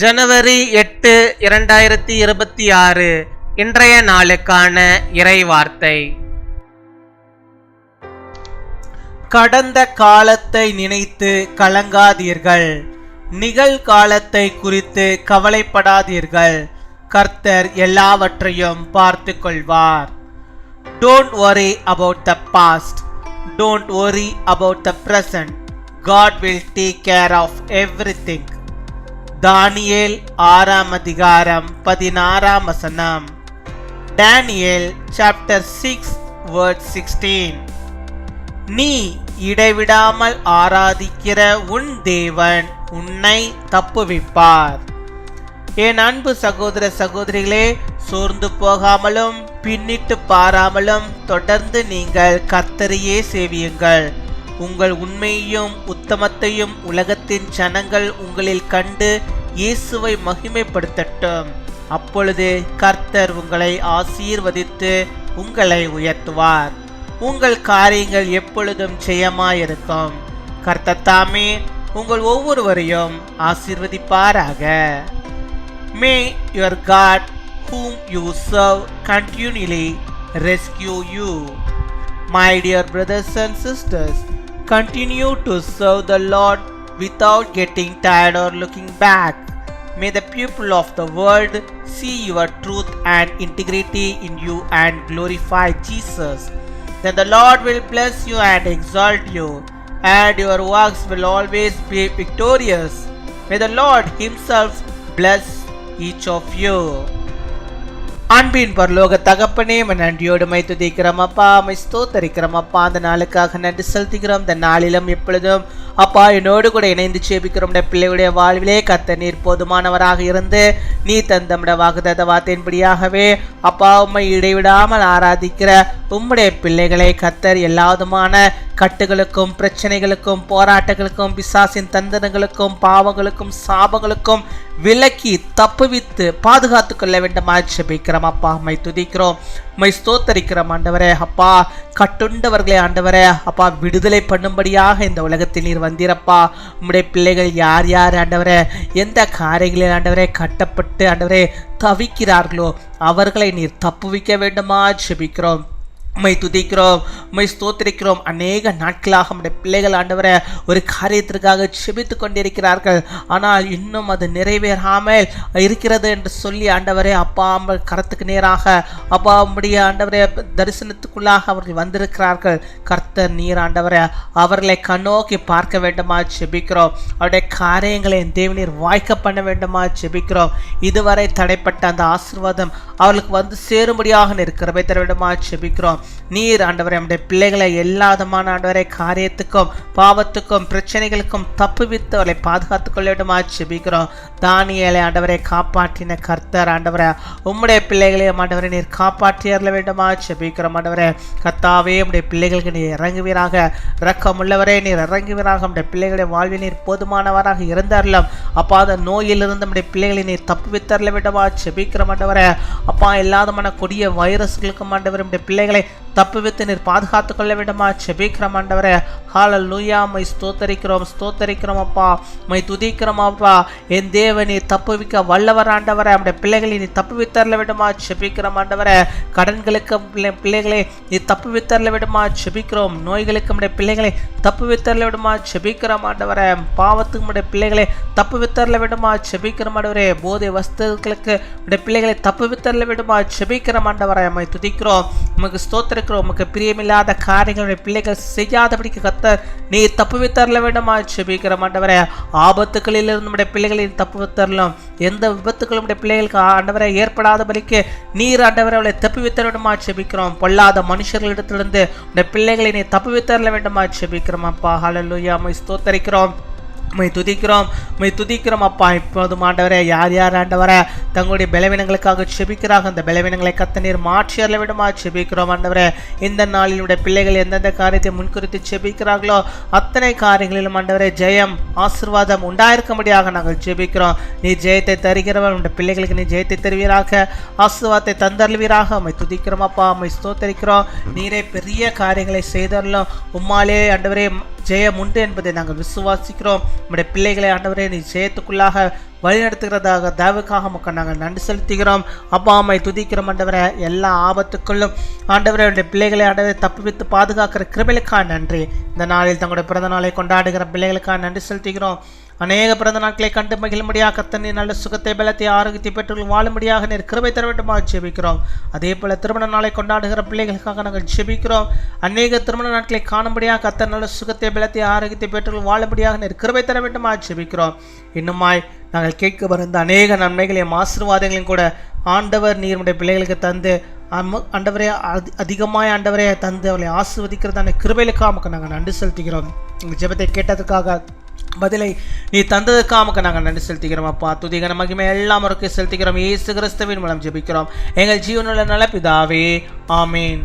ஜனவரி எட்டு இரண்டாயிரத்தி இருபத்தி ஆறு இன்றைய நாளுக்கான இறைவார்த்தை. கடந்த காலத்தை நினைத்து கலங்காதீர்கள். நிகழ்காலத்தை குறித்து கவலைப்படாதீர்கள். கர்த்தர் எல்லாவற்றையும் பார்த்து கொள்வார் don't worry about the past don't worry about the the God will take care of everything Daniel ஆறாம் அதிகாரம் பதினாறாம் வசனம். Daniel chapter six word sixteen நீ இடைவிடாமல் ஆராதிக்கிற உன் தேவன் உன்னை தப்புவிப்பார். என் அன்பு சகோதர சகோதரிகளே சோர்ந்து போகாமலும் பின்னிட்டு பாராமலும் தொடர்ந்து நீங்கள் கத்தரியே சேவியுங்கள். உங்கள் உண்மையையும் உத்தமத்தையும் உலகத்தின் ஜனங்கள் உங்களில் கண்டு இயேசுவை மகிமைப்படுத்தட்டும். அப்பொழுது கர்த்தர் உங்களை ஆசீர்வதித்து உங்களை உயர்த்துவார். உங்கள் காரியங்கள் எப்பொழுதும் ஜெயமாயிருக்கும். கர்த்தர் தாமே உங்கள் ஒவ்வொருவரையும் ஆசீர்வதிப்பாராக. May your God whom you serve, continually rescue you. My dear brothers and sisters, continue to serve the Lord without getting tired or looking back. May the people of the world see your truth and integrity in you and glorify Jesus. Then the Lord will bless you and exalt you, and your works will always be victorious. May the Lord Himself bless each of you. அன்பின் பரலோக தகப்பனே உம்மை நன்றியோடு my துதிக்கிறோம் அப்பா அமை ஸ்தோத்தரிக்கிறோம். அப்பா அந்த நாளுக்காக நன்றி செலுத்துகிறோம். இந்த நாளிலும் எப்பொழுதும் அப்பா என்னோடு கூட இணைந்து சேபிக்கிறோம் பிள்ளையுடைய வாழ்விலே கத்த நீர் போதுமானவராக இருந்து நீ தந்தமிட வாக்குதத்த வார்த்தையின்படியாகவே அப்பா உம்மை இடைவிடாமல் ஆராதிக்கிற உம்முடைய பிள்ளைகளை கத்தர் எல்லாவிதமான கட்டுகளுக்கும் பிரச்சனைகளுக்கும் போராட்டங்களுக்கும் பிசாசின் தந்தனங்களுக்கும் பாவங்களுக்கும் சாபங்களுக்கும் விலக்கி தப்புவித்து பாதுகாத்து கொள்ள வேண்டுமா ஜெபிக்கிறோம். அப்பா மை துதிக்கிறோம். மை ஸ்தோத்தரிக்கிறோம் ஆண்டவரே. அப்பா கட்டுண்டவர்களே ஆண்டவரே. அப்பா விடுதலை பண்ணும்படியாக இந்த உலகத்தில் நீர் வந்தீரப்பா. உம்முடைய பிள்ளைகள் யார் யார் ஆண்டவரே? எந்த காரியங்களில் ஆண்டவரே கட்டப்பட்டு ஆண்டவரே தவிக்கிறார்களோ அவர்களை நீர் தப்புவிக்க வேண்டுமா? ஜெபிக்கிறோம். உம்மை துதிக்கிறோம் உம்மை ஸ்தோத்திரிக்கிறோம். அநேக நாட்களாக நம்முடைய பிள்ளைகள் ஆண்டவரை ஒரு காரியத்திற்காக செபித்து கொண்டிருக்கிறார்கள். ஆனால் இன்னும் அது நிறைவேறாமல் இருக்கிறது என்று சொல்லி ஆண்டவரே அப்பா அம்மல் கரத்துக்கு நேராக அப்பா உம்முடைய ஆண்டவரே தரிசனத்துக்குள்ளாக அவர்கள் வந்திருக்கிறார்கள். கர்த்தர் நீர் ஆண்டவரை அவர்களை கண்ணோக்கி பார்க்க வேண்டுமா செபிக்கிறோம். அவருடைய காரியங்களை தேவநீர் வாய்க்க பண்ண வேண்டுமா செபிக்கிறோம். இதுவரை தடைப்பட்ட அந்த ஆசிர்வாதம் அவர்களுக்கு வந்து சேரும்படியாக இருக்கிறவை தர வேண்டுமா செபிக்கிறோம். நீர் ஆண்டவரை நம்முடைய பிள்ளைகளை எல்லா விதமான ஆண்டவரை காரியத்துக்கும் பாவத்துக்கும் பிரச்சனைகளுக்கும் தப்புவித்து அவளை பாதுகாத்துக் கொள்ள வேண்டுமா செபிக்கிறோம் தானியலை ஆண்டவரை காப்பாற்றின கர்த்தர் ஆண்டவரை உம்முடைய பிள்ளைகளையும் ஆண்டவரை நீர் காப்பாற்றி அருள வேண்டுமா செபிக்கிறோம் ஆண்டவரை. கர்த்தாவே உடைய பிள்ளைகளுக்கு நீர் இறங்குவீராக. ரக்கம் உள்ளவரே நீர் இறங்குவீராக. நம்முடைய பிள்ளைகளுடைய வாழ்வில் நீர் போதுமானவராக இருந்தாரலாம் அப்பா அந்த நோயிலிருந்து நம்முடைய பிள்ளைகளை நீர் தப்புவித்தரல வேண்டுமா செபிக்கிற ஆண்டவரே. அப்பா எல்லாதமான கொடிய வைரஸ்களுக்கும் ஆண்டவர் நம்முடைய பிள்ளைகளை தப்புவித்து நீர் பாதுகாத்து கொள்ள வேண்டுமா செபிக்கிறோம் ஆண்டவரே. ஹாலல் லூயா மை ஸ்தோத்தரிக்கிறோம் ஸ்தோத்தரிக்கிறோம் அப்பா. மை துதிக்கிறோம் அப்பா. என் தேவ தப்பு தப்புவிக்க வல்லவர் ஆண்டவரே. நம்முடைய பிள்ளைகளை நீ தப்புவித்தரல வேண்டுமா செபிக்கிறோம் ஆண்டவரே. கடன்களுக்கு பிள்ளை பிள்ளைகளை நீ தப்புவித்தரல வேண்டுமா செபிக்கிறோம். நோய்களுக்கு நம்முடைய பிள்ளைகளை தப்புவித்தரல வேண்டுமா செபிக்கிறோம் ஆண்டவரே. பாவத்துக்கு நம்முடைய பிள்ளைகளை தப்புவித்தரல வேண்டுமா செபிக்கிறோம் ஆண்டவரே. போதை வஸ்துக்களுக்கு நம்முடைய பிள்ளைகளை தப்புவித்தரல வேண்டுமா செபிக்கிறோம் ஆண்டவரே. மை துதிக்கிறோம். உமக்கு ஸ்தோத்திரிக்கிறோம் உமக்கு பிரியமில்லாத காரியங்களுடைய பிள்ளைகள் செய்யாதபடிக்கு கத்த நீ தப்பு தரல வேண்டுமா செபிக்கிற மாட்டவரே ஆபத்துக்களில் இருந்து நம்முடைய பிள்ளைகளை தப்பு தரலாம் எந்த விபத்துக்களும் நம்முடைய பிள்ளைகளுக்கு ஆண்டவரை ஏற்படாதபடிக்கு நீர் ஆண்டவரை அவளை தப்பு வித்தர வேண்டுமா செபிக்கிறோம். பொல்லாத மனுஷர்களிடத்திலிருந்து உடைய பிள்ளைகளை நீ தப்பு வித்தரல வேண்டுமா செபிக்கிறோம் அப்பா. ஹலலுயா ஸ்தோத்தரிக்கிறோம். உம்மை துதிக்கிறோம். உம்மை துதிக்கிறோம் அப்பா. இப்போதும் ஆண்டவரே யார் யார் ஆண்டவரே? தங்களுடைய பலவீனங்களுக்காக செபிக்கிறாங்க அந்த பலவீனங்களை கத்த நீர் மாற்றி அருள செபிக்கிறோம் ஆண்டவரே. இந்த நாளில் பிள்ளைகள் எந்தெந்த காரியத்தை முன்குறித்து செபிக்கிறார்களோ அத்தனை காரியங்களிலும் ஆண்டவரே ஜெயம் ஆசிர்வாதம் உண்டாயிருக்கும்படியாக நாங்கள் செபிக்கிறோம். நீ ஜெயத்தை தருகிறவன் உடைய பிள்ளைகளுக்கு நீ ஜெயத்தை தருவீராக. ஆசிர்வாதத்தை தந்தருவீராக உம்மை துதிக்கிறோம் அப்பா. உம்மை ஸ்தோத்தரிக்கிறோம். நீரே பெரிய காரியங்களை செய்தரலாம் உம்மாலே ஆண்டவரே ஜெயம் உண்டு என்பதை நாங்கள் விசுவாசிக்கிறோம். நம்முடைய பிள்ளைகளை ஆண்டவரே நீ சேத்துக்குள்ளாக வழிநடத்துகிறதாக தேவக்காக மக்கள் நாங்கள் நன்றி செலுத்துகிறோம். அப்பா அம்மை துதிக்கிறோம் ஆண்டவரை. எல்லா ஆபத்துக்குள்ளும் ஆண்டவரே பிள்ளைகளை ஆண்டவரை தப்புவித்து பாதுகாக்கிற கிருபைகளுக்காக நன்றி. இந்த நாளில் தங்களுடைய பிறந்த நாளை கொண்டாடுகிற பிள்ளைகளுக்காக நன்றி செலுத்துகிறோம். அநேக பிறந்த நாட்களை கண்டு மகிழும்படியாக கத்தனை நல்ல சுகத்தை பலத்தை ஆரோக்கியத்தை பெற்று வாழும்படியாக நீர் கிருபை தர வேண்டுமாக ஜெபிக்கிறோம். அதே போல திருமண நாளை கொண்டாடுகிற பிள்ளைகளுக்காக நாங்கள் ஜெபிக்கிறோம். அநேக திருமண நாட்களை காணும்படியாக கத்த நல்ல சுகத்தை பலத்தை ஆரோக்கியத்தை பெற்று வாழும்படியாக நீர் கிருபை தர வேண்டுமாக ஜெபிக்கிறோம். இன்னுமாய் நாங்கள் கேட்க வருந்த அநேக நன்மைகளையும் ஆசீர்வாதங்களையும் கூட ஆண்டவர் நீருடைய பிள்ளைகளுக்கு தந்து ஆண்டவரே அதி அதிகமாய் ஆண்டவரே தந்து அவளை ஆசிர்வதிக்கிறதான கிருபைகளுக்காக நமக்கு நாங்கள் நன்றி செலுத்துகிறோம். எங்கள் ஜெபத்தை கேட்டதுக்காக பதிலை நீ தந்ததுக்காக நமக்கு நாங்கள் நன்றி செலுத்துகிறோம் அப்பா. துதிகன மகிமை எல்லாம் அவருக்கு செலுத்துகிறோம். இயேசு கிறிஸ்தவின் மூலம் ஜெபிக்கிறோம். எங்கள் ஜீவனுள்ள நல பிதாவே ஆமீன்.